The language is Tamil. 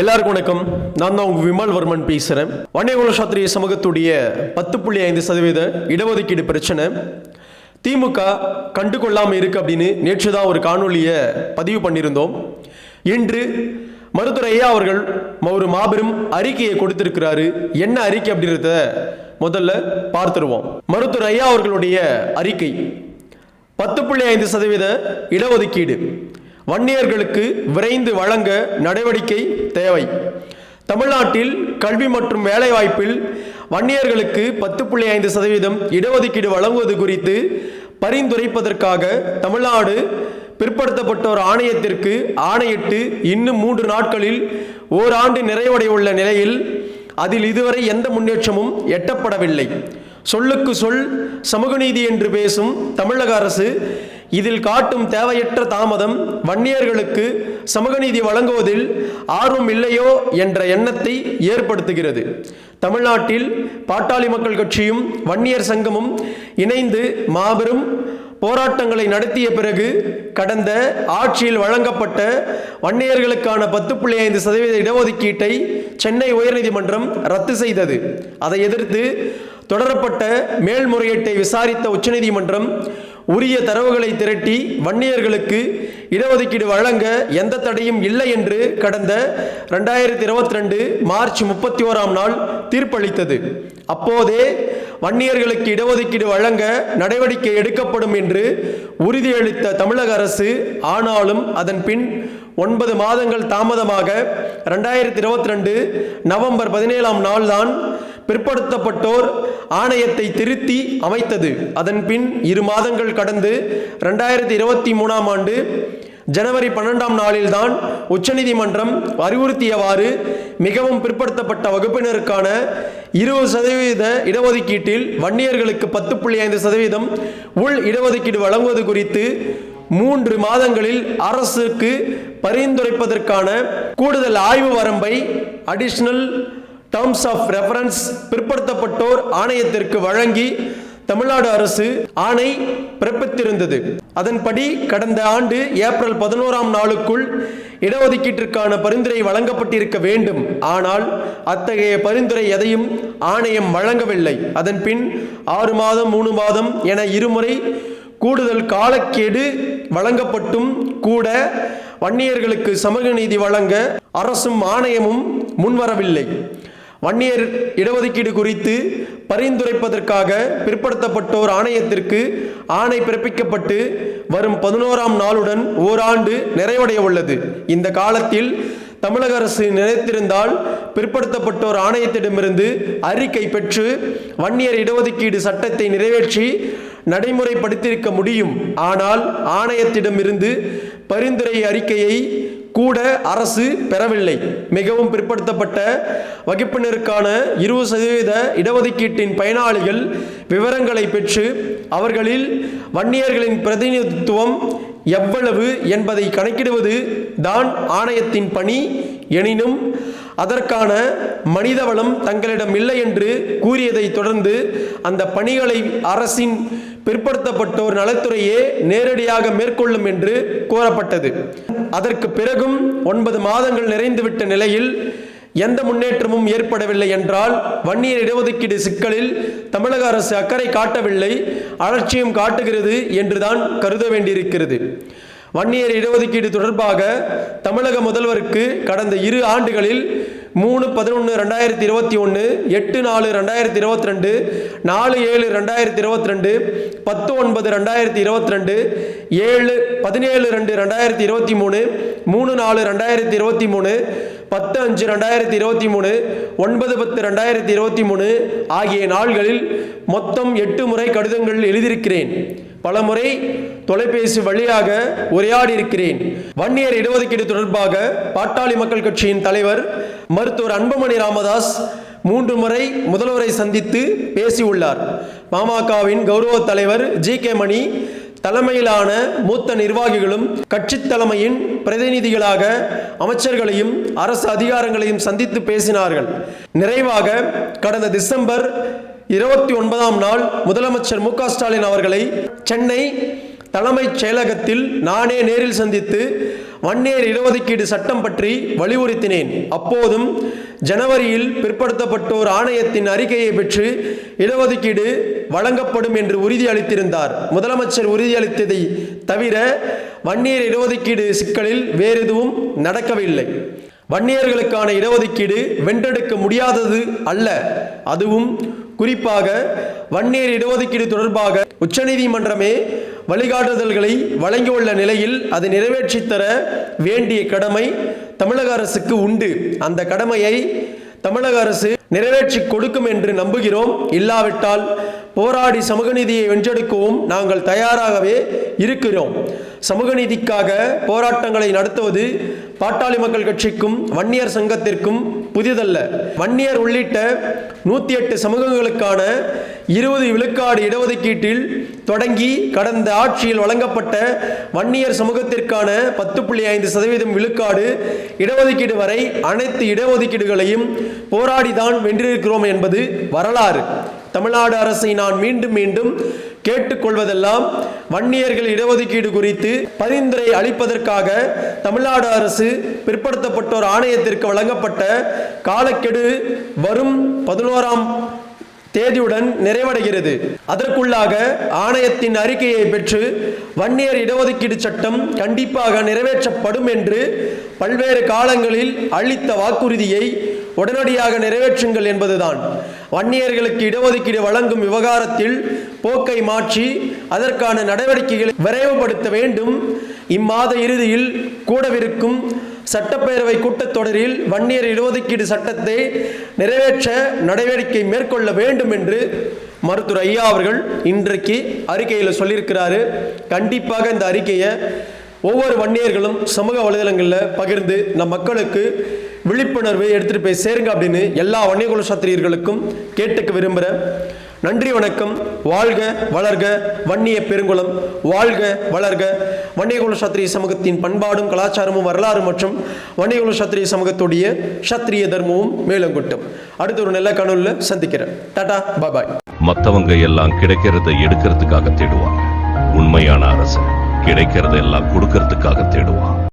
எல்லாருக்கும் வணக்கம். நான் தான் உங்க விமல் வர்மன் பேசுகிறேன் வன்னியகுல சாத்திரிய சமூகத்துடைய பத்து புள்ளி ஐந்து சதவீத இடஒதுக்கீடு பிரச்சனை. திமுக கண்டுகொள்ளாமல் இருக்கு அப்படின்னு நேற்று தான் ஒரு காணொளியை பதிவு பண்ணியிருந்தோம். இன்று மருத்துவர் ஐயா அவர்கள் ஒரு மாபெரும் அறிக்கையை கொடுத்திருக்கிறாரு. என்ன அறிக்கை அப்படின்றத முதல்ல பார்த்துருவோம். மருத்துவர் ஐயா அவர்களுடைய அறிக்கை. பத்து புள்ளி ஐந்து சதவீத இடஒதுக்கீடு. வன்னியர்களுக்கு விரைந்து வழங்க நடவடிக்கை தேவை. தமிழ்நாட்டில் கல்வி மற்றும் வேலைவாய்ப்பில் வன்னியர்களுக்கு பத்து புள்ளி ஐந்து சதவீதம் இடஒதுக்கீடு வழங்குவது குறித்து பரிந்துரைப்பதற்காக தமிழ்நாடு பிற்படுத்தப்பட்டோர் ஆணையத்திற்கு ஆணையிட்டு இன்னும் மூன்று நாட்களில் ஓராண்டு நிறைவடையுள்ள நிலையில் அதில் இதுவரை எந்த முன்னேற்றமும் எட்டப்படவில்லை. சொல்லுக்கு சொல் சமூக நீதி என்று பேசும் தமிழக அரசு இதில் காட்டும் தேவையற்ற தாமதம் வன்னியர்களுக்கு சமூகநீதி வழங்குவதில் ஆர்வம் இல்லையோ என்ற எண்ணத்தை ஏற்படுத்துகிறது. தமிழ்நாட்டில் பாட்டாளி மக்கள் கட்சியும் வன்னியர் சங்கமும் இணைந்து மாபெரும் போராட்டங்களை நடத்திய பிறகு கடந்த ஆட்சியில் வழங்கப்பட்ட வன்னியர்களுக்கான பத்து புள்ளி ஐந்து சதவீத இடஒதுக்கீட்டை சென்னை உயர்நீதிமன்றம் ரத்து செய்தது. அதை எதிர்த்து தொடரப்பட்ட மேல்முறையீட்டை விசாரித்த உச்சநீதிமன்றம் உரிய தரவுகளை திரட்டி வன்னியர்களுக்கு இடஒதுக்கீடு வழங்க எந்த தடையும் இல்லை என்று கடந்த ரெண்டாயிரத்தி இருபத்தி ரெண்டு மார்ச் முப்பத்தி ஓராம் நாள் தீர்ப்பளித்தது. அப்போதே வன்னியர்களுக்கு இடஒதுக்கீடு வழங்க நடவடிக்கை எடுக்கப்படும் என்று உறுதியளித்த தமிழக அரசு ஆனாலும் அதன் பின் ஒன்பது மாதங்கள் தாமதமாக ரெண்டாயிரத்தி இருபத்தி ரெண்டு நவம்பர் பதினேழாம் நாள்தான் பிற்படுத்தப்பட்டோர் ஆணையத்தை திருத்தி அமைத்தது. அதன்பின் இரு மாதங்கள் கடந்து ரெண்டாயிரத்தி இருபத்தி மூணாம் ஆண்டு ஜனவரி பன்னெண்டாம் நாளில்தான் உச்சநீதிமன்றம் அறிவுறுத்தியவாறு மிகவும் பிற்படுத்தப்பட்ட வகுப்பினருக்கான இருபது சதவீத இடஒதுக்கீட்டில் வன்னியர்களுக்கு பத்து புள்ளி ஐந்து சதவீதம் உள் இடஒதுக்கீடு வழங்குவது குறித்து மூன்று மாதங்களில் அரசுக்கு பரிந்துரைப்பதற்கான கூடுதல் ஆய்வு வரம்பை அடிஷனல் டேர்ம்ஸ் ஆஃப் ரெஃபரன்ஸ் பிற்படுத்தப்பட்டோர் ஆணையத்திற்கு வழங்கி தமிழ்நாடு அரசு ஆணை பிறப்பித்திருந்தது. அதன்படி கடந்த ஆண்டு ஏப்ரல் பதினோராம் நாளுக்குள் இடஒதுக்கீட்டிற்கான பரிந்துரை வழங்கப்பட்டிருக்க வேண்டும். ஆனால் அத்தகைய பரிந்துரை எதையும் ஆணையம் வழங்கவில்லை. அதன்பின் ஆறு மாதம் மூணு மாதம் என இருமுறை கூடுதல் காலக்கேடு வழங்கப்பட்டும் கூட வன்னியர்களுக்கு சமூக நீதி வழங்க அரசும் ஆணையமும் முன்வரவில்லை. வன்னியர் இடஒதுக்கீடு குறித்து பரிந்துரைப்பதற்காக பிற்படுத்தப்பட்டோர் ஆணையத்திற்கு ஆணை பிறப்பிக்கப்பட்டு வரும் பதினோராம் நாளுடன் ஓராண்டு நிறைவடைய உள்ளது இந்த காலத்தில் தமிழக அரசு நினைத்திருந்தால் பிற்படுத்தப்பட்டோர் ஆணையத்திடமிருந்து அறிக்கை பெற்று வன்னியர் இடஒதுக்கீடு சட்டத்தை நிறைவேற்றி நடைமுறைப்படுத்தியிருக்க முடியும். ஆனால் ஆணையத்திடமிருந்து பரிந்துரை அறிக்கையை கூட அரசு பெறவில்லை. மிகவும் பிற்படுத்தப்பட்ட வகுப்பினருக்கான இருபது சதவீத இடஒதுக்கீட்டின் பயனாளிகள் விவரங்களை பெற்று அவர்களில் வன்னியர்களின் பிரதிநிதித்துவம் எவ்வளவு என்பதை கணக்கிடுவது தான் ஆணையத்தின் பணி. எனினும் அதற்கான மனிதவளம் தங்களிடம் இல்லை என்று கூறியதை தொடர்ந்து அந்த பணிகளை அரசின் பிற்படுத்தப்பட்டோர் நலத்துறையே நேரடியாக மேற்கொள்ளும் என்று கூறப்பட்டது. அதற்கு பிறகும் ஒன்பது மாதங்கள் நிறைந்துவிட்ட நிலையில் எந்த முன்னேற்றமும் ஏற்படவில்லை என்றால் வன்னியர் இடஒதுக்கீடு சிக்கலில் தமிழக அரசு அக்கறை காட்டவில்லை அலட்சியம் காட்டுகிறது என்றுதான் கருத வேண்டியிருக்கிறது. வன்னியர் இடஒதுக்கீடு தொடர்பாக தமிழக முதல்வருக்கு கடந்த இரு ஆண்டுகளில் மூணு பதினொன்று ரெண்டாயிரத்தி இருபத்தி ஒன்று எட்டு நாலு ரெண்டாயிரத்தி இருபத்தி ரெண்டு நாலு ஏழு ரெண்டாயிரத்தி இருபத்தி ரெண்டு பத்து ஒன்பது ரெண்டாயிரத்தி இருபத்தி ரெண்டு ஏழு பதினேழு ரெண்டு ரெண்டாயிரத்தி இருபத்தி மூணு மூணு நாலு ரெண்டாயிரத்தி இருபத்தி மூணு பத்து அஞ்சு ரெண்டாயிரத்தி இருபத்தி மூணு ஒன்பது பத்து ரெண்டாயிரத்தி இருபத்தி மூணு ஆகிய நாள்களில் மொத்தம் எட்டு முறை கடிதங்கள் எழுதியிருக்கிறேன். பலமுறை தொலைபேசி வழியாக உரையாடி இருக்கிறேன் வன்னியர் இடஒதுக்கீடு தொடர்பாக பாட்டாளி மக்கள் கட்சியின் தலைவர் மருத்துவர் அன்புமணி ராமதாஸ் மூன்று முறை முதல்வரை சந்தித்து பேசியுள்ளார். பாமகவின் கௌரவ தலைவர் ஜி கே மணி தலைமையிலான மூத்த நிர்வாகிகளும் கட்சி தலைமையின் பிரதிநிதிகளாக அமைச்சர்களையும் அரசு அதிகாரங்களையும் சந்தித்து பேசினார்கள். நிறைவாக கடந்த டிசம்பர் இருபத்தி ஒன்பதாம் நாள் முதலமைச்சர் மு ஸ்டாலின் அவர்களை சென்னை தலைமைச் செயலகத்தில் நானே நேரில் சந்தித்து வன்னியர் இடஒதுக்கீடு சட்டம் பற்றி வலியுறுத்தினேன். அப்போதும் ஜனவரியில் பிற்படுத்தப்பட்டோர் ஆணையத்தின் அறிக்கையை பெற்று இடஒதுக்கீடு வழங்கப்படும் என்று உறுதியளித்திருந்தார். முதலமைச்சர் உறுதியளித்ததை தவிர வன்னியர் இடஒதுக்கீடு சிக்கலில் வேறு எதுவும் நடக்கவில்லை. வன்னியர்களுக்கான இடஒதுக்கீடு வென்றெடுக்க முடியாதது அல்ல. அதுவும் குறிப்பாக வன்னியர் இடஒதுக்கீடு தொடர்பாக உச்சநீதிமன்றமே வழிகாட்டுதல்களை வழங்கியுள்ள நிலையில் அது நிறைவேற்றித்தர வேண்டிய கடமை தமிழக அரசுக்கு உண்டு. அந்த கடமையை தமிழக அரசு நிறைவேற்றி கொடுக்கும் என்று நம்புகிறோம். இல்லாவிட்டால் போராடி சமூக நீதியை வென்றெடுக்கவும் நாங்கள் தயாராகவே இருக்கிறோம். சமூக நீதிக்காக போராட்டங்களை நடத்துவது பாட்டாளி மக்கள் கட்சிக்கும் வன்னியர் சங்கத்திற்கும் புதிதல்ல. வன்னியர் உள்ளிட்ட நூற்றி எட்டு சமூகங்களுக்கான இருபது விழுக்காடு இடஒதுக்கீட்டில் தொடங்கி கடந்த ஆட்சியில் வழங்கப்பட்ட வன்னியர் சமூகத்திற்கான பத்து புள்ளி ஐந்து சதவீதம் விழுக்காடு இடஒதுக்கீடு வரை அனைத்து இடஒதுக்கீடுகளையும் போராடிதான் வென்றிருக்கிறோம் என்பது வரலாறு. தமிழ்நாடு அரசை நான் மீண்டும் மீண்டும் கேட்டுக்கொள்வதெல்லாம் வன்னியர்கள் இடஒதுக்கீடு குறித்து பரிந்துரை அளிப்பதற்காக தமிழ்நாடு அரசு பிற்படுத்தப்பட்டோர் ஆணையத்திற்கு வழங்கப்பட்ட காலக்கெடு வரும் பதினோராம் தேதியுடன் நிறைவடைகிறது. அதற்குள்ளாக ஆணையத்தின் அறிக்கையை பெற்று வன்னியர் இடஒதுக்கீடு சட்டம் கண்டிப்பாக நிறைவேற்றப்படும் என்று பல்வேறு காலங்களில் அளித்த வாக்குறுதியை உடனடியாக நிறைவேற்றுங்கள் என்பதுதான். வன்னியர்களுக்கு இடஒதுக்கீடு வழங்கும் விவகாரத்தில் போக்கை மாற்றி அதற்கான நடவடிக்கைகளை விரைவுபடுத்த வேண்டும். இம்மாத இறுதியில் கூடவிருக்கும் சட்டப்பேரவை கூட்டத்தொடரில் வன்னியர் இடஒதுக்கீடு சட்டத்தை நிறைவேற்ற நடவடிக்கை மேற்கொள்ள வேண்டும் என்று மருத்துவர் ஐயா அவர்கள் இன்றைக்கு அறிக்கையில் சொல்லியிருக்கிறாரு. கண்டிப்பாக இந்த அறிக்கையை ஒவ்வொரு வன்னியர்களும் சமூக வலைதளங்களில் பகிர்ந்து நம் மக்களுக்கு விழிப்புணர்வை எடுத்துகிட்டு போய் சேருங்க அப்படின்னு எல்லா வன்னியகுல சத்திரியர்களுக்கும் கேட்டுக்க விரும்புகிறேன் நன்றி வணக்கம். வாழ்க வளர்க வன்னிய பெருங்குளம். வாழ்க வளர்க வன்னியகுல சத்திரிய சமூகத்தின் பண்பாடும் கலாச்சாரமும் வரலாறு மற்றும் வன்னியகுல சத்திரிய சமூகத்துடைய சத்திரிய தர்மமும் மேலங்கொட்டும். அடுத்த ஒரு நல்ல கனவுல சந்திக்கிறேன். டாடா பாய் மற்றவங்க எல்லாம் கிடைக்கிறத எடுக்கிறதுக்காக தேடுவாங்க. உண்மையான அரசன். கிடைக்கிறதெல்லாம் கொடுக்கறதுக்காக தேடுவான்.